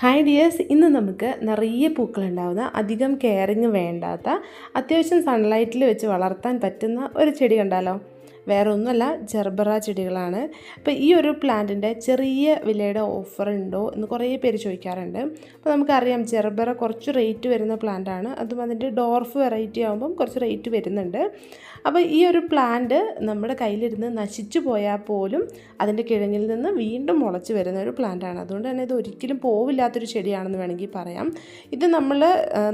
Hi dears ഇന്ന് നമുക്ക് നിറയെ പൂക്കളുണ്ടാവുന്ന അധികം കെയറിങ് വേണ്ടാത്ത അത്യാവശ്യം സൺലൈറ്റിൽ വെച്ച് വളർത്താൻ പറ്റുന്ന ഒരു ചെടി കണ്ടാലോ? വേറെ ഒന്നുമല്ല ജെർബറ ചെടികളാണ്. അപ്പോൾ ഈ ഒരു പ്ലാന്റിന്റെ ചെറിയ വിലയുടെ ഓഫർ ഉണ്ടോ എന്ന് കുറേ പേര് ചോദിക്കാറുണ്ട്. അപ്പോൾ നമുക്കറിയാം ജെർബറ കുറച്ച് റേറ്റ് വരുന്ന പ്ലാന്റാണ് അതും അതിന്റെ ഡോർഫ് വെറൈറ്റി ആകുമ്പം കുറച്ച് റേറ്റ് വരുന്നുണ്ട്. അപ്പോൾ ഈ ഒരു പ്ലാന്റ് നമ്മുടെ കയ്യിലിരുന്ന് നശിച്ചു പോയാൽ പോലും അതിന്റെ കിഴങ്ങിൽ നിന്ന് വീണ്ടും മുളച്ച് വരുന്ന ഒരു പ്ലാന്റാണ് അതുകൊണ്ട് തന്നെ ഇത് ഒരിക്കലും പോവില്ലാത്തൊരു ചെടിയാണെന്ന് വേണമെങ്കിൽ പറയാം. ഇത് നമ്മൾ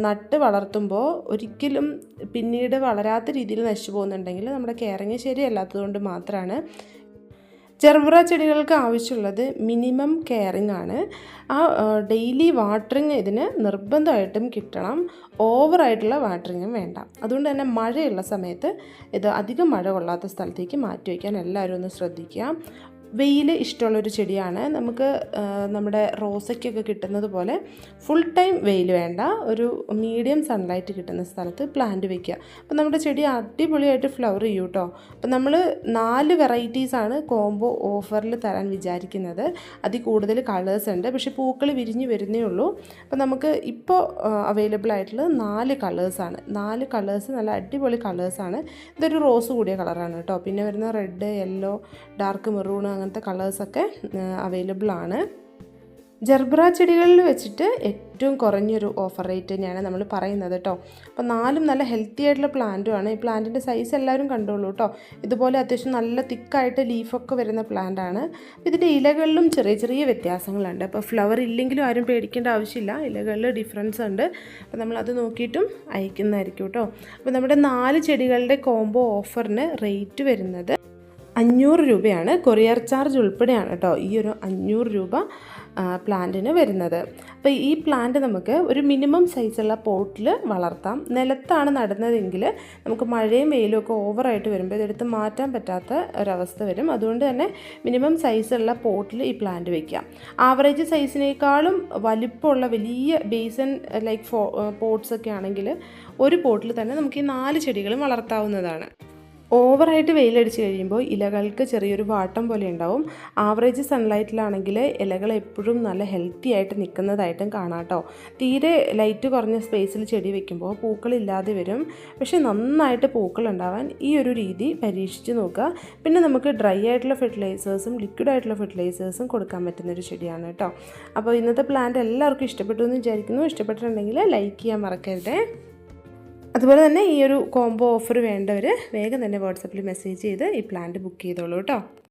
നട്ട് വളർത്തുമ്പോൾ ഒരിക്കലും പിന്നീട് വളരാത്ത രീതിയിൽ നശിച്ചു പോകുന്നുണ്ടെങ്കിൽ നമ്മുടെ കെയറിങ് ശരിയല്ലാത്തതുകൊണ്ട് മാത്രമാണ്. ചെറുപുറ ചെടികൾക്ക് ആവശ്യമുള്ളത് മിനിമം കെയറിംഗ് ആണ്. ആ ഡെയിലി വാട്ടറിങ് ഇതിന് നിർബന്ധമായിട്ടും കിട്ടണം. ഓവറായിട്ടുള്ള വാട്ടറിങ്ങും വേണ്ട. അതുകൊണ്ട് തന്നെ മഴയുള്ള സമയത്ത് ഇത് അധികം മഴ കൊള്ളാത്ത സ്ഥലത്തേക്ക് മാറ്റി വയ്ക്കാൻ എല്ലാവരും ഒന്ന് ശ്രദ്ധിക്കുക. വെയിൽ ഇഷ്ടമുള്ളൊരു ചെടിയാണ്. നമുക്ക് നമ്മുടെ റോസയ്ക്കൊക്കെ കിട്ടുന്നത് പോലെ ഫുൾ ടൈം വെയിൽ വേണ്ട. ഒരു മീഡിയം സൺലൈറ്റ് കിട്ടുന്ന സ്ഥലത്ത് പ്ലാന്റ് വെക്കുക. അപ്പോൾ നമ്മുടെ ചെടി അടിപൊളിയായിട്ട് ഫ്ലവർ ചെയ്യും കേട്ടോ അപ്പോൾ നമ്മൾ നാല് വെറൈറ്റീസാണ് കോംബോ ഓഫറിൽ തരാൻ വിചാരിക്കുന്നത്. അതിൽ കൂടുതൽ കളേഴ്സ് ഉണ്ട്. പക്ഷേ പൂക്കൾ വിരിഞ്ഞ് വരുന്നേ ഉള്ളൂ. അപ്പോൾ നമുക്ക് ഇപ്പോൾ അവൈലബിൾ ആയിട്ടുള്ളത് നാല് കളേഴ്സാണ് നാല് കളേഴ്സ് നല്ല അടിപൊളി കളേഴ്സാണ് ഇതൊരു റോസ് കൂടിയ കളറാണ് കേട്ടോ പിന്നെ വരുന്ന റെഡ് യെല്ലോ ഡാർക്ക് മെറൂൺ അങ്ങനത്തെ കളേഴ്സൊക്കെ അവൈലബിൾ ആണ് ജർബ്ര ചെടികളിൽ വെച്ചിട്ട് ഏറ്റവും കുറഞ്ഞൊരു ഓഫർ റേറ്റ് തന്നെയാണ് നമ്മൾ പറയുന്നത് കേട്ടോ അപ്പോൾ നാലും നല്ല ഹെൽത്തി ആയിട്ടുള്ള പ്ലാന്റുമാണ് ഈ പ്ലാന്റിന്റെ സൈസ് എല്ലാവരും കണ്ടോളൂ കേട്ടോ ഇതുപോലെ അത്യാവശ്യം നല്ല തിക്കായിട്ട് ലീഫൊക്കെ വരുന്ന പ്ലാന്റ് ആണ് ഇതിന്റെ ഇലകളിലും ചെറിയ ചെറിയ വ്യത്യാസങ്ങളുണ്ട്. അപ്പോൾ ഫ്ലവർ ഇല്ലെങ്കിലും ആരും പേടിക്കേണ്ട ആവശ്യമില്ല. ഇലകളിൽ ഡിഫറൻസ് ഉണ്ട്. അപ്പോൾ നമ്മളത് നോക്കിയിട്ടും അയക്കുന്നതായിരിക്കും കേട്ടോ അപ്പോൾ നമ്മുടെ നാല് ചെടികളുടെ കോംബോ ഓഫറിന് റേറ്റ് വരുന്നത് അഞ്ഞൂറ് രൂപയാണ് കൊറിയർ ചാർജ് ഉൾപ്പെടെയാണ് കേട്ടോ ഈ ഒരു അഞ്ഞൂറ് രൂപ പ്ലാന്റിന് വരുന്നത്. അപ്പോൾ ഈ പ്ലാന്റ് നമുക്ക് ഒരു മിനിമം സൈസുള്ള പോട്ടിൽ വളർത്താം. നിലത്താണ് നടുന്നതെങ്കിൽ നമുക്ക് മഴയും വെയിലും ഒക്കെ ഓവറായിട്ട് വരുമ്പോൾ ഇതെടുത്ത് മാറ്റാൻ പറ്റാത്ത ഒരവസ്ഥ വരും. അതുകൊണ്ട് തന്നെ മിനിമം സൈസുള്ള പോട്ടിൽ ഈ പ്ലാന്റ് വയ്ക്കാം ആവറേജ് സൈസിനേക്കാളും വലിപ്പമുള്ള വലിയ ബേസൻ ലൈക്ക് ഫോ പോട്ട്സ് ഒക്കെ ആണെങ്കിൽ ഒരു പോട്ടിൽ തന്നെ നമുക്ക് ഈ നാല് ചെടികളും വളർത്താവുന്നതാണ്. ഓവറായിട്ട് വെയിലടിച്ച് കഴിയുമ്പോൾ ഇലകൾക്ക് ചെറിയൊരു വാട്ടം പോലെ ഉണ്ടാവും. ആവറേജ് സൺലൈറ്റിലാണെങ്കിൽ ഇലകൾ എപ്പോഴും നല്ല ഹെൽത്തി ആയിട്ട് നിൽക്കുന്നതായിട്ടും കാണാം കേട്ടോ. തീരെ ലൈറ്റ് കുറഞ്ഞ സ്പേസിൽ ചെടി വെക്കുമ്പോൾ പൂക്കളില്ലാതെ വരും. പക്ഷെ നന്നായിട്ട് പൂക്കൾ ഉണ്ടാവാൻ ഈ ഒരു രീതി പരീക്ഷിച്ച് നോക്കുക. പിന്നെ നമുക്ക് ഡ്രൈ ആയിട്ടുള്ള ഫെർട്ടിലൈസേഴ്സും ലിക്വിഡ് ആയിട്ടുള്ള ഫെർട്ടിലൈസേഴ്സും കൊടുക്കാൻ പറ്റുന്ന ഒരു ചെടിയാണ് കേട്ടോ. അപ്പോൾ ഇന്നത്തെ പ്ലാന്റ് എല്ലാവർക്കും ഇഷ്ടപ്പെട്ടു എന്ന് വിചാരിക്കുന്നു. ഇഷ്ടപ്പെട്ടിട്ടുണ്ടെങ്കിൽ ലൈക്ക് ചെയ്യാൻ മറക്കരുതേ. അതുപോലെ തന്നെ ഈ ഒരു കോംബോ ഓഫർ വേണ്ടവർ വേഗം തന്നെ വാട്സപ്പിൽ മെസ്സേജ് ചെയ്ത് ഈ പ്ലാന്റ് ബുക്ക് ചെയ്തോളൂ കേട്ടോ